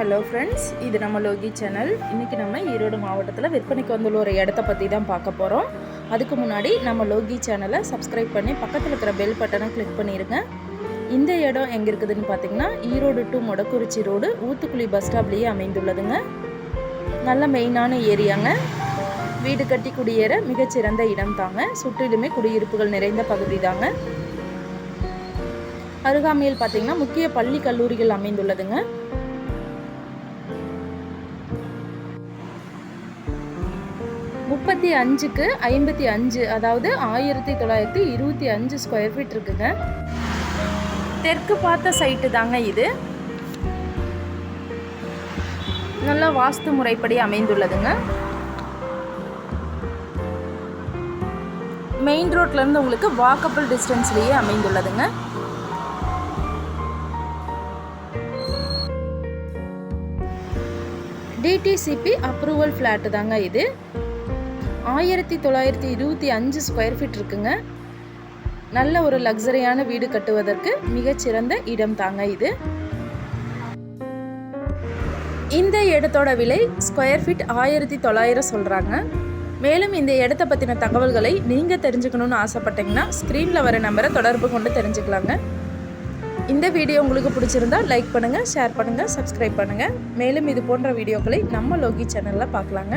Hello friends இது நம்ம Loki channel இன்றைக்கி நம்ம ஈரோடு மாவட்டத்தில் விற்பனைக்கு வந்துள்ள ஒரு இடத்த பற்றி தான் பார்க்க போகிறோம் அதுக்கு முன்னாடி நம்ம லோகி சேனலை சப்ஸ்கிரைப் பண்ணி பக்கத்தில் இருக்கிற பெல் பட்டனை கிளிக் பண்ணிடுங்க இந்த இடம் எங்கே இருக்குதுன்னு பார்த்தீங்கன்னா Erode to Modakkurichi road Oothukuzhi bus ஸ்டாப்லேயே அமைந்துள்ளதுங்க. நல்ல மெயினான ஏரியாங்க. வீடு கட்டி குடியேற மிகச்சிறந்த இடம் தாங்க சுற்றிலுமே குடியிருப்புகள் நிறைந்த பகுதி தாங்க அருகாமையில் பார்த்தீங்கன்னா முக்கிய பள்ளி கல்லூரிகள் அமைந்துள்ளதுங்க. முப்பத்தி அஞ்சுக்கு ஐம்பத்தி அஞ்சு அதாவது ஆயிரத்தி தொள்ளாயிரத்தி இருபத்தி அஞ்சு ஸ்கொயர் ஃபீட் இருக்குங்க. தெற்கு பார்த்த சைட்டு தாங்க இது. நல்லா வாஸ்து முறைப்படி அமைந்துள்ளதுங்க. மெயின் ரோட்லேருந்து உங்களுக்கு வாக்கபிள் டிஸ்டன்ஸ்லேயே அமைந்துள்ளதுங்க. டிடிசிபி அப்ரூவல் ஃப்ளாட்டு தாங்க இது. ஆயிரத்தி தொள்ளாயிரத்தி இருபத்தி அஞ்சு ஸ்கொயர் ஃபீட் இருக்குங்க. நல்ல ஒரு லக்ஸரியான வீடு கட்டுவதற்கு மிகச்சிறந்த இடம் தாங்க இது. இந்த இடத்தோட விலை ஸ்கொயர் ஃபீட் ஆயிரத்தி தொள்ளாயிரம் சொல்கிறாங்க மேலும் இந்த இடத்த பற்றின தகவல்களை நீங்கள் தெரிஞ்சுக்கணுன்னு ஆசைப்பட்டீங்கன்னா ஸ்க்ரீனில் வர நம்பரை தொடர்பு கொண்டு தெரிஞ்சுக்கலாங்க. இந்த வீடியோ உங்களுக்கு பிடிச்சிருந்தா லைக் பண்ணுங்கள் ஷேர் பண்ணுங்கள் சப்ஸ்கிரைப் பண்ணுங்கள் மேலும் இது போன்ற வீடியோக்களை நம்ம லோகி சேனலில் பார்க்கலாங்க.